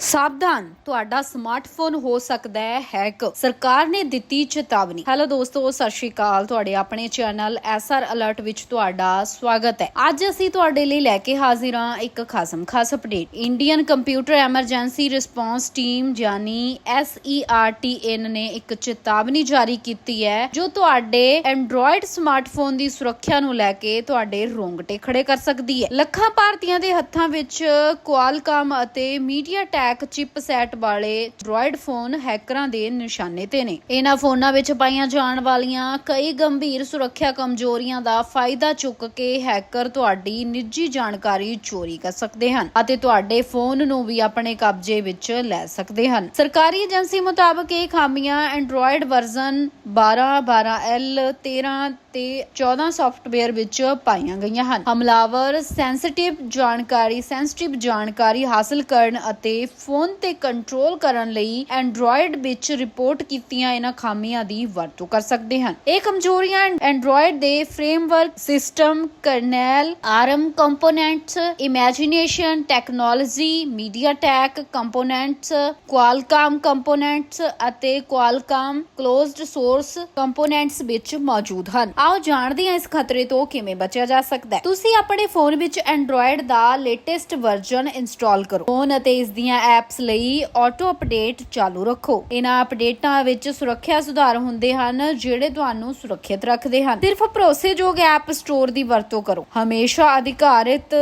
ਸਾਵਧਾਨ ਤੁਹਾਡਾ ਸਮਾਰਟਫੋਨ ਹੋ ਸਕਦਾ ਹੈ ਹੈਕ ਸਰਕਾਰ ਨੇ ਦਿੱਤੀ ਚੇਤਾਵਨੀ। ਹੈਲੋ ਦੋਸਤੋ, ਸਤਿ ਸ਼੍ਰੀ ਅਕਾਲ। ਤੁਹਾਡੇ ਆਪਣੇ ਚੈਨਲ ਐਸਆਰ ਅਲਰਟ ਵਿੱਚ ਤੁਹਾਡਾ ਸਵਾਗਤ ਹੈ। ਅੱਜ ਅਸੀਂ ਤੁਹਾਡੇ ਲਈ ਲੈ ਕੇ ਹਾਜ਼ਰ ਹਾਂ ਇੱਕ ਖਾਸਮ ਖਾਸ update Indian computer emergency response team ਯਾਨੀ SERTN ਨੇ ਇੱਕ ਚੇਤਾਵਨੀ ਜਾਰੀ ਕੀਤੀ ਹੈ, ਜੋ ਤੁਹਾਡੇ ਐਂਡਰੋਇਡ ਸਮਾਰਟਫੋਨ ਦੀ ਸੁਰੱਖਿਆ ਨੂੰ ਲੈ ਕੇ ਤੁਹਾਡੇ ਰੋਂਗਟੇ ਖੜੇ ਕਰ ਸਕਦੀ ਹੈ। ਲੱਖਾਂ ਭਾਰਤੀਆਂ ਦੇ ਹੱਥਾਂ ਵਿੱਚ ਕੁਆਲਕਾਮ ਅਤੇ ਮੀਡੀਆ ਟੈਕ MediaTek ਚਿਪਸੈਟ ਵਾਲੇ ਐਂਡਰੋਇਡ ਫੋਨ ਹੈਕਰਾਂ ਦੇ ਨਿਸ਼ਾਨੇ ਤੇ ਨੇ। ਇਹਨਾਂ ਫੋਨਾਂ ਵਿੱਚ ਪਾਈਆਂ ਜਾਣ ਵਾਲੀਆਂ ਕਈ ਗੰਭੀਰ ਸੁਰੱਖਿਆ ਕਮਜ਼ੋਰੀਆਂ ਦਾ ਫਾਇਦਾ ਚੁੱਕ ਕੇ ਹੈਕਰ ਤੁਹਾਡੀ ਨਿੱਜੀ ਜਾਣਕਾਰੀ ਚੋਰੀ ਕਰ ਸਕਦੇ ਹਨ ਅਤੇ ਤੁਹਾਡੇ ਫੋਨ ਨੂੰ ਵੀ ਆਪਣੇ ਕਬਜ਼ੇ ਵਿੱਚ ਲੈ ਸਕਦੇ ਹਨ। ਸਰਕਾਰੀ ਏਜੰਸੀ ਮੁਤਾਬਕ ਇਹ ਖਾਮੀਆਂ ਐਂਡਰੋਇਡ ਵਰਜ਼ਨ 12 12L 13 ਤੇ 14 ਸੌਫਟਵੇਅਰ ਵਿੱਚ ਪਾਈਆਂ ਗਈਆਂ ਹਨ। ਹਮਲਾਵਰ ਸੈਂਸਿਟਿਵ ਜਾਣਕਾਰੀ ਸੈਂਸਿਟਿਵ ਜਾਣਕਾਰੀ ਹਾਸਲ ਕਰਨ ਅਤੇ ਫੋਨ ਤੇ ਕੰਟਰੋਲ ਕਰਨ ਲਈ ਐਂਡਰੋਇਡ ਵਿੱਚ ਰਿਪੋਰਟ ਕੀਤੀਆਂ ਇਹਨਾਂ ਖਾਮੀਆਂ ਦੀ ਵਰਤੋਂ ਕਰ ਸਕਦੇ ਹਨ। ਇਹ ਕਮਜ਼ੋਰੀਆਂ ਐਂਡਰੋਇਡ ਦੇ framework system kernel arm components imagination technology MediaTek components Qualcomm components ਅਤੇ ਕੁਆਲਕਾਮ ਕਲੋਜ਼ਡ ਸੋਰਸ ਕੰਪੋਨੈਂਟਸ ਵਿੱਚ ਮੌਜੂਦ ਹਨ। ਆਓ ਜਾਣਦੇ ਹਾਂ ਇਸ ਖਤਰੇ ਤੋਂ ਕਿਵੇਂ ਬਚਿਆ ਜਾ ਸਕਦਾ ਹੈ। ਤੁਸੀਂ ਆਪਣੇ ਫੋਨ ਵਿੱਚ ਐਂਡਰੋਇਡ ਦਾ ਲੇਟੈਸਟ ਵਰਜ਼ਨ ਇੰਸਟਾਲ ਕਰੋ। ਫੋਨ ਅਤੇ ਇਸ ਦੀਆਂ ਐਪਸ ਲਈ ਆਟੋ ਅਪਡੇਟ ਚਾਲੂ ਰੱਖੋ। ਇਹਨਾਂ ਅਪਡੇਟਾਂ ਵਿੱਚ ਸੁਰੱਖਿਆ ਸੁਧਾਰ ਹੁੰਦੇ ਹਨ, ਜਿਹੜੇ ਤੁਹਾਨੂੰ ਸੁਰੱਖਿਅਤ ਰੱਖਦੇ ਹਨ। ਸਿਰਫ ਭਰੋਸੇਯੋਗ ਐਪ ਸਟੋਰ ਦੀ ਵਰਤੋਂ ਕਰੋ। ਹਮੇਸ਼ਾ ਅਧਿਕਾਰਿਤ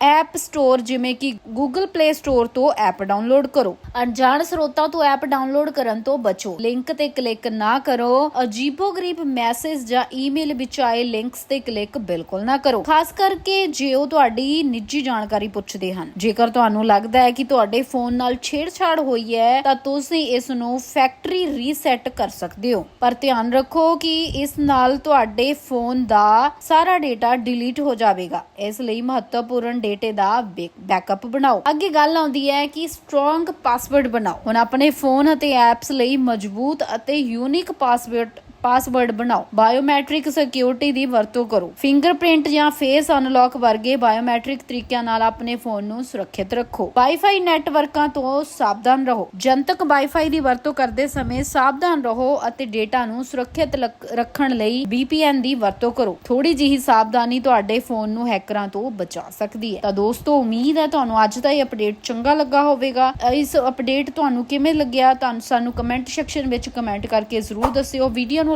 ਐਪ ਸਟੋਰ ਜਿਵੇਂ ਕਿ Google Play Store ਤੋਂ ਐਪ ਡਾਊਨਲੋਡ ਕਰੋ। ਅਣਜਾਣ ਸਰੋਤਾਂ ਤੋਂ ਐਪ ਡਾਊਨਲੋਡ ਕਰਨ ਤੋਂ ਬਚੋ। ਲਿੰਕ ਤੇ ਕਲਿੱਕ ਨਾ ਕਰੋ। ਅਜੀਬੋ-ਗਰੀਬ ਮੈਸੇਜ ਜਾਂ ਈਮੇਲ ਵਿੱਚ ਆਏ ਲਿੰਕਸ ਤੇ ਕਲਿੱਕ ਬਿਲਕੁਲ ਨਾ ਕਰੋ। ਖਾਸ ਕਰਕੇ ਜੇ ਉਹ ਤੁਹਾਡੀ ਨਿੱਜੀ ਜਾਣਕਾਰੀ ਪੁੱਛਦੇ ਹਨ। ਜੇਕਰ ਤੁਹਾਨੂੰ ਲੱਗਦਾ ਹੈ ਕਿ ਤੁਹਾਡੇ ਫੋਨ ਨਾਲ ਛੇੜਛਾੜ ਹੋਈ ਹੈ, ਤਾਂ ਤੁਸੀਂ ਇਸ ਨੂੰ ਫੈਕਟਰੀ ਰੀਸੈਟ ਕਰ ਸਕਦੇ ਹੋ। ਪਰ ਧਿਆਨ ਰੱਖੋ ਕਿ ਇਸ ਨਾਲ ਤੁਹਾਡੇ ਫੋਨ ਦਾ ਸਾਰਾ ਡੇਟਾ ਡਿਲੀਟ ਹੋ ਜਾਵੇਗਾ। ਇਸ ਲਈ ਮਹੱਤਵਪੂਰਨ ਡੇਟੇ ਦਾ ਬੈਕਅਪ ਬਣਾਓ। ਅੱਗੇ ਗੱਲ ਆਉਂਦੀ ਹੈ ਕਿ ਸਟਰੋਂਗ ਪਾਸਵਰਡ ਬਣਾਓ। ਹੁਣ ਆਪਣੇ ਫੋਨ ਅਤੇ ਐਪਸ ਲਈ ਮਜ਼ਬੂਤ ਅਤੇ ਯੂਨੀਕ ਪਾਸਵਰਡ ਪਾਸਵਰਡ ਬਣਾਓ। ਬਾਇਓਮੈਟ੍ਰਿਕ ਸਿਕਿਉਰਿਟੀ ਦੀ ਵਰਤੋਂ ਕਰੋ। ਫਿੰਗਰਪ੍ਰਿੰਟ ਜਾਂ ਫੇਸ ਅਨਲੌਕ ਵਰਗੇ ਬਾਇਓਮੈਟ੍ਰਿਕ ਤਰੀਕਿਆਂ ਨਾਲ ਆਪਣੇ ਫੋਨ ਨੂੰ ਸੁਰੱਖਿਅਤ ਰੱਖੋ। ਵਾਈਫਾਈ ਨੈਟਵਰਕਾਂ ਤੋਂ ਸਾਵਧਾਨ ਰਹੋ। ਜਨਤਕ ਵਾਈਫਾਈ ਦੀ ਵਰਤੋਂ ਕਰਦੇ ਸਮੇਂ ਸਾਵਧਾਨ ਰਹੋ ਅਤੇ ਡੇਟਾ ਨੂੰ ਸੁਰੱਖਿਅਤ ਰੱਖਣ ਲਈ VPN ਦੀ ਵਰਤੋਂ ਕਰੋ। ਥੋੜੀ ਜਿਹੀ ਸਾਵਧਾਨੀ ਤੁਹਾਡੇ ਫੋਨ ਨੂੰ ਹੈਕਰਾਂ ਤੋਂ ਬਚਾ ਸਕਦੀ ਹੈ। ਤਾਂ ਦੋਸਤੋ, ਉਮੀਦ ਹੈ ਤੁਹਾਨੂੰ ਅੱਜ ਦਾ ਇਹ ਅਪਡੇਟ ਚੰਗਾ ਲੱਗਾ ਹੋਵੇਗਾ। ਇਸ ਅਪਡੇਟ ਤੁਹਾਨੂੰ ਕਿਵੇਂ ਲੱਗਿਆ, ਤੁਹਾਨੂੰ ਸਾਨੂੰ ਕਮੈਂਟ ਸੈਕਸ਼ਨ ਵਿੱਚ ਕਮੈਂਟ ਕਰਕੇ ਜ਼ਰੂਰ ਦੱਸਿਓ। ਵੀਡੀਓ ਨੂੰ